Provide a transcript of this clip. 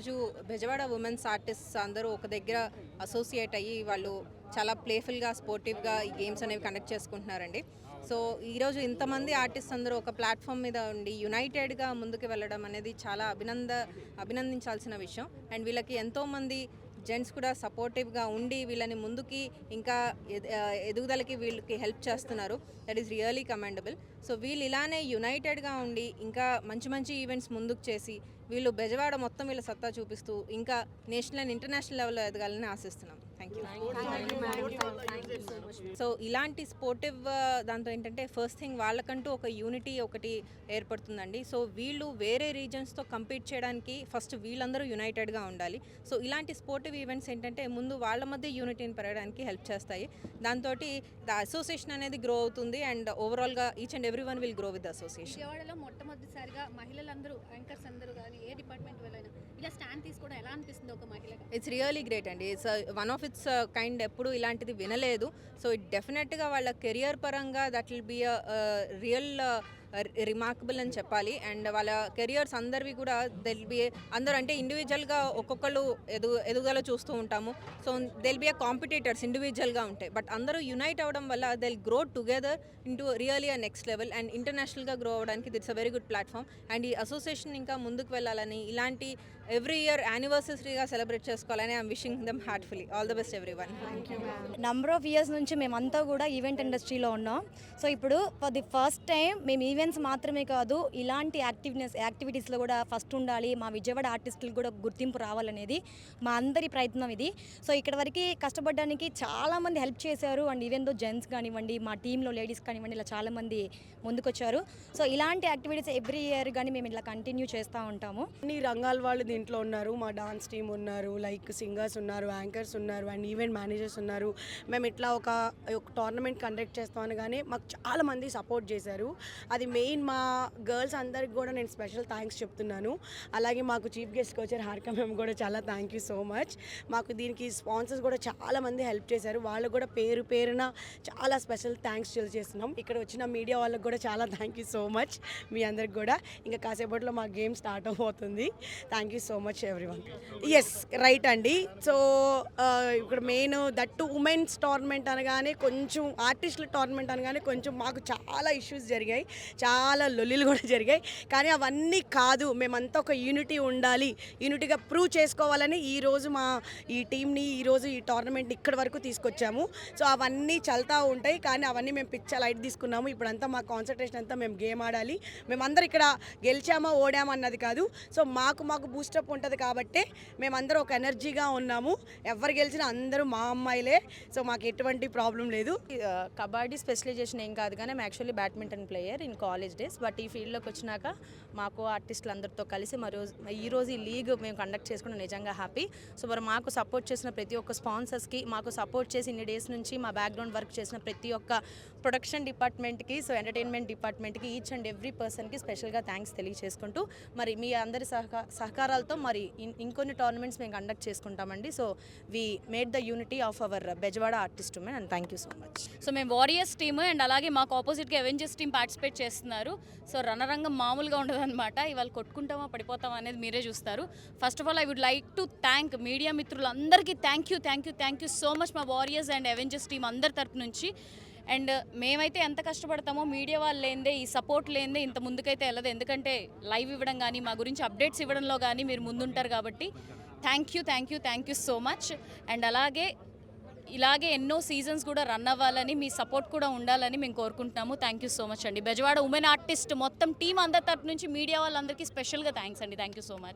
ఈరోజు Bezawada women's artists అందరూ ఒక దగ్గర అసోసియేట్ అయ్యి వాళ్ళు చాలా ప్లేఫుల్గా స్పోర్టివ్గా ఈ గేమ్స్ అనేవి కండక్ట్ చేసుకుంటున్నారండి. సో ఈరోజు ఇంతమంది ఆర్టిస్ట్ అందరూ ఒక ప్లాట్ఫామ్ మీద ఉండి యునైటెడ్గా ముందుకు వెళ్ళడం అనేది చాలా అభినంద అభినందించాల్సిన విషయం. అండ్ వీళ్ళకి ఎంతోమంది జెంట్స్ కూడా సపోర్టివ్గా ఉండి వీళ్ళని ముందుకి ఇంకా ఎదుగుదలకి వీళ్ళకి హెల్ప్ చేస్తున్నారు. That is really commendable so వీళ్ళు ఇలానే యునైటెడ్గా ఉండి ఇంకా మంచి మంచి ఈవెంట్స్ ముందుకు చేసి వీళ్ళు బెజవాడ మొత్తం వీళ్ళ సత్తా చూపిస్తూ ఇంకా నేషనల్ అండ్ ఇంటర్నేషనల్ లెవెల్లో ఎదగాలని ఆశిస్తున్నాం. సో ఇలాంటి స్పోర్టివ్ దాంతో ఏంటంటే ఫస్ట్ థింగ్ వాళ్ళకంటూ ఒక యూనిటీ ఒకటి ఏర్పడుతుందండి. సో వీళ్ళు వేరే రీజన్స్తో కంపీట్ చేయడానికి ఫస్ట్ వీళ్ళందరూ యునైటెడ్గా ఉండాలి. సో ఇలాంటి స్పోర్టివ్ ఈవెంట్స్ ఏంటంటే ముందు వాళ్ళ మధ్య యూనిటీని పెరగడానికి హెల్ప్ చేస్తాయి. దాంతో ద అసోసియేషన్ అనేది గ్రో అవుతుంది అండ్ ఓవరాల్గా each and every one will grow with association విజయవాడలో మొట్టమొదటిసారిగా మహిళలందరూ యాంకర్స్ అందరూ కానీ ఏ డిపార్ట్మెంట్ వెళ్ళైనా ఇలా స్టాండ్ తీసుకోవడం ఎలా అనిపిస్తుంది ఒక మహిళగా ఇట్స్ రియలీ గ్రేట్ అండి. It's one of its kind ఎప్పుడు ఇలాంటిది వినలేదు. సో ఇట్ డెఫినెట్గా వాళ్ళ కెరియర్ పరంగా that will be real remarkable అని చెప్పాలి. అండ్ వాళ్ళ కెరియర్స్ అందరివి కూడా దెల్ బి అందరూ అంటే ఇండివిజువల్గా ఒక్కొక్కరు ఎదు ఎదుగుదల చూస్తూ ఉంటాము. So they'll be a competitors ఇండివిజువల్గా ఉంటాయి. బట్ అందరూ యునైట్ అవ్వడం వల్ల they'll grow together into really uh next level and ఇంటర్నేషనల్గా grow అవ్వడానికి it's a very good platform and ఈ అసోసియేషన్ ఇంకా ముందుకు వెళ్ళాలని ఇలాంటి ఎవ్రీ ఇయర్ యానివర్సరీగా సెలబ్రేట్ చేసుకోవాలని I'm wishing them heartfully. All the best every one number of years నుంచి మేమంతా కూడా ఈవెంట్ ఇండస్ట్రీలో ఉన్నాం. సో ఇప్పుడు ఫర్ ది ఫస్ట్ టైం మేము ఈవెంట్స్ మాత్రమే కాదు ఇలాంటి యాక్టివ్నెస్ యాక్టివిటీస్లో కూడా ఫస్ట్ ఉండాలి. మా విజయవాడ ఆర్టిస్టులకు కూడా గుర్తింపు రావాలనేది మా అందరి ప్రయత్నం ఇది. సో ఇక్కడ వరకు కష్టపడడానికి చాలామంది హెల్ప్ చేశారు. అండ్ ఈవెన్ దో జెంట్స్ కానివ్వండి మా టీంలో లేడీస్ కానివ్వండి ఇలా చాలామంది ముందుకొచ్చారు. సో ఇలాంటి యాక్టివిటీస్ ఎవ్రీ ఇయర్ కానీ మేము ఇలా కంటిన్యూ చేస్తూ ఉంటాము. అన్ని రంగాల వాళ్ళు ఇంట్లో ఉన్నారు మా డాన్స్ టీమ్ ఉన్నారు లైక్ సింగర్స్ ఉన్నారు యాంకర్స్ ఉన్నారు అండ్ ఈవెంట్ మేనేజర్స్ ఉన్నారు. మేము ఇట్లా ఒక టోర్నమెంట్ కండక్ట్ చేస్తామని కానీ మాకు చాలా మంది సపోర్ట్ చేశారు. అది మెయిన్ మా గర్ల్స్ అందరికి కూడా నేను స్పెషల్ థ్యాంక్స్ చెప్తున్నాను. అలాగే మాకు చీఫ్ గెస్ట్కి కోచర్ హార్క మేము కూడా చాలా థ్యాంక్ యూ సో మచ్. మాకు దీనికి స్పాన్సర్స్ కూడా చాలా మంది హెల్ప్ చేశారు. వాళ్ళకు కూడా పేరు పేరున చాలా స్పెషల్ థ్యాంక్స్ తెలియజేస్తున్నాం ఇక్కడ వచ్చిన మీడియా వాళ్ళకి కూడా చాలా థ్యాంక్ యూ సో మచ్ మీ అందరికి కూడా. ఇంకా కాసేపట్లో మా గేమ్ స్టార్ట్ అవబోతుంది thank you so much everyone yes right అండి సో ఇక్కడ మెయిన్ దట్టు ఉమెన్స్ టోర్నమెంట్ అనగానే కొంచెం ఆర్టిస్టుల టోర్నమెంట్ అనగానే కొంచెం మాకు చాలా ఇష్యూస్ జరిగాయి. చాలా లొల్లిలు కూడా జరిగాయి. కానీ అవన్నీ కాదు మేమంతా ఒక యూనిటీ ఉండాలి. యూనిటీగా ప్రూవ్ చేసుకోవాలని ఈరోజు మా ఈ టీంని ఈరోజు ఈ టోర్నమెంట్ ఇక్కడ వరకు తీసుకొచ్చాము. సో అవన్నీ చల్తా ఉంటాయి. కానీ అవన్నీ మేము పిచ్చ లైట్ తీసుకున్నాము. ఇప్పుడంతా మా కాన్సన్ట్రేషన్ అంతా మేము గేమ్ ఆడాలి. మేమందరం ఇక్కడ గెలిచామా ఓడామా అన్నది కాదు. సో మాకు మాకు బూస్టప్ ఉంటుంది కాబట్టి మేమందరం ఒక ఎనర్జీగా ఉన్నాము. ఎవరు గెలిచినా అందరూ మా అమ్మాయిలే. సో మాకు ఎటువంటి ప్రాబ్లం లేదు. కబడ్డీ స్పెషలైజేషన్ ఏం కాదు కానీ actually badminton player in college days but ఈ ఫీల్డ్లోకి వచ్చినాక మాకు ఆర్టిస్టులు అందరితో కలిసి మరి ఈరోజు ఈ రోజు ఈ లీగ్ మేము కండక్ట్ చేసుకున్న నిజంగా హ్యాపీ సో మరి మాకు సపోర్ట్ చేసిన ప్రతి ఒక్క స్పాన్సర్స్కి మాకు సపోర్ట్ చేసి ఇన్ని డేస్ నుంచి మా బ్యాక్గ్రౌండ్ వర్క్ చేసిన ప్రతి ఒక్క ప్రొడక్షన్ డిపార్ట్మెంట్కి సో ఎంటర్టైన్మెంట్ డిపార్ట్మెంట్కి ఈచ్ అండ్ ఎవ్రీ పర్సన్కి స్పెషల్గా థ్యాంక్స్ తెలియజేసుకుంటూ మరి మీ అందరి సహకా సహకారాలతో మరి ఇంకొన్ని టోర్నమెంట్స్ మేము కండక్ట్ చేసుకుంటామండి. So we made the unity of our Bezawada artist women and thank you so much so మేము వారియర్స్ టీమ్ అండ్ అలాగే మాకు ఆపోజిట్గా అవెంజర్స్ టీం పార్టిసిపేట్ చేస్తున్నారు. సో రణరంగం మామూలుగా ఉండదన్నమాట. ఇవాళ కొట్టుకుంటామా పడిపోతామా అనేది మీరే చూస్తారు. First of all I would like to thank media మిత్రులందరికీ thank you thank you thank you so much మా వారియర్స్ అండ్ అవెంజర్స్ టీం అందరి తరపు నుంచి. అండ్ మేమైతే ఎంత కష్టపడతామో మీడియా వాళ్ళు లేదే ఈ సపోర్ట్ లేదే ఇంత ముందుకైతే వెళ్ళదు. ఎందుకంటే లైవ్ ఇవ్వడం కానీ మా గురించి అప్డేట్స్ ఇవ్వడంలో కానీ మీరు ముందుంటారు కాబట్టి thank you thank you thank you so much. And అలాగే ఇలాగే ఎన్నో సీజన్స్ కూడా రన్ అవ్వాలని మీ సపోర్ట్ కూడా ఉండాలని మేము కోరుకుంటున్నాము. థ్యాంక్ యూ సో మచ్ అండి. బెజవాడ ఉమెన్ ఆర్టిస్ట్ మొత్తం టీం అందరి తరపు నుంచి మీడియా వాళ్ళందరికీ స్పెషల్గా థ్యాంక్స్ అండి. Thank you so much.